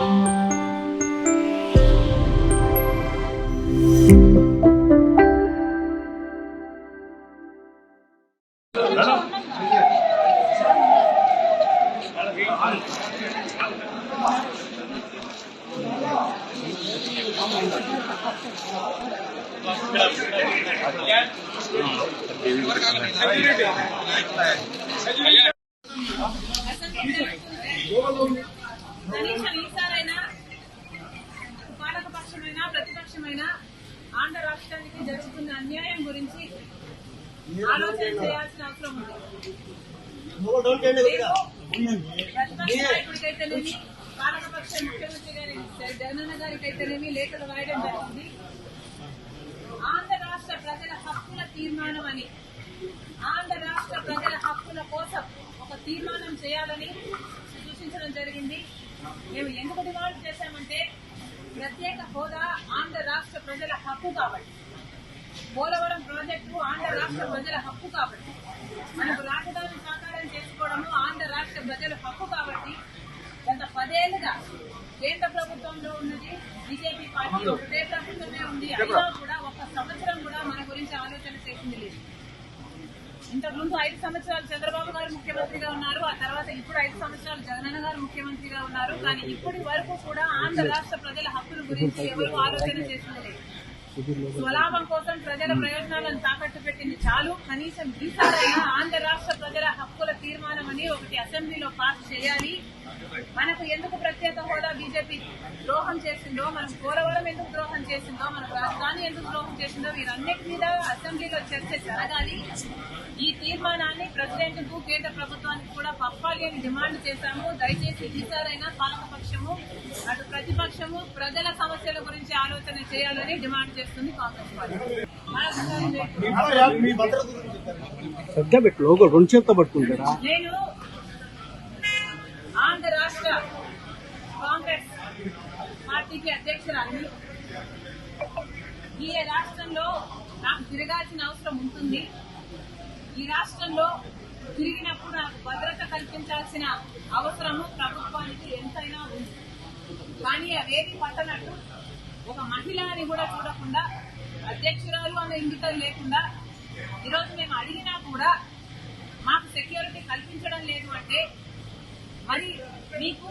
కనీసం అన్యాయం గురించి ఆలోచన చేయాల్సిన అవసరం ఉంది. నాయకుడికైతేనేమి పాలకపక్ష ముఖ్యమంత్రి గారి జగనన్న గారికైతేనేమి లేఖలు రాయడం జరిగింది. ఆంధ్ర రాష్ట్ర ప్రజల హక్కుల తీర్మానం అని ఆంధ్ర రాష్ట్ర ప్రజల హక్కుల కోసం ఒక తీర్మానం చేయాలని సూచించడం జరిగింది. మేము ఎందుకు డిమాండ్ చేశామంటే ప్రత్యేక హోదా ఆంధ్ర రాష్ట్ర ప్రజల హక్కు కాబట్టి. పోలవరం ప్రాజెక్టు ఆంధ్ర రాష్ట్ర ప్రజల హక్కు కాబట్టి. మనకు రాజధాని సాకారం చేసుకోవడము ఆంధ్ర రాష్ట్ర ప్రజల హక్కు కాబట్టి గత పదేళ్ళుగా కేంద్ర ప్రభుత్వంలో ఉన్నది బీజేపీ పార్టీ ఒకటే ప్రభుత్వమే ఉంది. అయినా కూడా ఒక సంవత్సరం కూడా మన గురించి ఆలోచన చేసింది లేదు. ఇంతకు ముందు ఐదు సంవత్సరాలు చంద్రబాబు గారు ముఖ్యమంత్రిగా ఉన్నారు ఆ తర్వాత ఇప్పుడు ఐదు సంవత్సరాలు జగనన్న గారు ముఖ్యమంత్రిగా ఉన్నారు. కానీ ఇప్పటి వరకు కూడా ఆంధ్ర రాష్ట్ర ప్రజల హక్కుల గురించి ఎవరు ఆలోచన చేసింది లేదు. స్వలాభం కోసం ప్రజల ప్రయోజనాలను తాకట్టు పెట్టింది చాలు. కనీసం ఈసారైనా ఆంధ్ర రాష్ట్ర ప్రజల హక్కుల తీర్మానం అని ఒకటి అసెంబ్లీలో పాస్ చేయాలి. మనకు ఎందుకు ప్రత్యేక హోదా బీజేపీ ద్రోహం చేసిందో మనకు పోలవరం ఎందుకు ద్రోహం చేసిందో మనకు రాజధాని ఎందుకు ద్రోహం చేసిందో వీరన్నిటి మీద అసెంబ్లీలో చర్చ జరగాలి. ఈ తీర్మానాన్ని ప్రెసిడెంట్కు కేంద్ర ప్రభుత్వానికి కూడా పంపాలి అని డిమాండ్ చేశాము. దయచేసి ఈసారైనా పాలకపక్షము అటు ప్రతిపక్షము ప్రజల సమస్యల గురించి ఆలోచన చేయాలని డిమాండ్ చేస్తుంది కాంగ్రెస్ పార్టీ. మరొకసారి కాంగ్రెస్ పార్టీకి అధ్యక్షురాలి. ఈ రాష్ట్రంలో నాకు తిరగాల్సిన అవసరం ఉంటుంది. ఈ రాష్ట్రంలో తిరిగినప్పుడు నాకు భద్రత కల్పించాల్సిన అవసరము ప్రభుత్వానికి ఎంతైనా ఉంది. కానీ అవేది పట్టనట్టు ఒక మహిళ అని కూడా చూడకుండా అధ్యక్షురాలు అనే ఇంగితం లేకుండా ఈరోజు మేము అడిగినా కూడా మాకు సెక్యూరిటీ కల్పించడం లేదు అంటే మీకు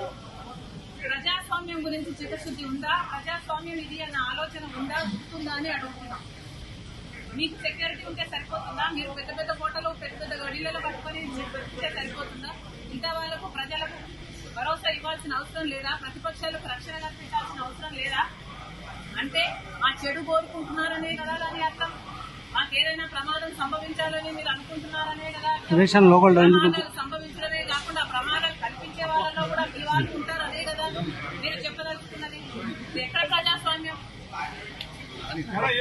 ప్రజాస్వామ్యం గురించి చిత్తశుద్ధి ఉందా? ప్రజాస్వామ్యం ఇది అన్న ఆలోచన ఉందా? గుర్తుందా అని అడుగుతున్నాం. మీకు సెక్యూరిటీ ఉంటే సరిపోతుందా? మీరు పెద్ద పెద్ద కోటలు పెద్ద పెద్ద గడిలలో పట్టుకొని పెట్టుకుంటే సరిపోతుందా? వాళ్ళకు ప్రజలకు భరోసా ఇవ్వాల్సిన అవసరం లేదా? ప్రతిపక్షాలకు రక్షణ కల్పించాల్సిన అవసరం లేదా? అంటే మా చెడు కోరుకుంటున్నారనే కదా దాని అర్థం. మాకు ఏదైనా ప్రమాదం సంభవించాలని మీరు అనుకుంటున్నారనే కదా అర్థం. వాళ్ళు ఉంటారు అదే కదా మీరు చెప్పదలుచుకున్నది. ఎక్కడ ప్రజాస్వామ్యం?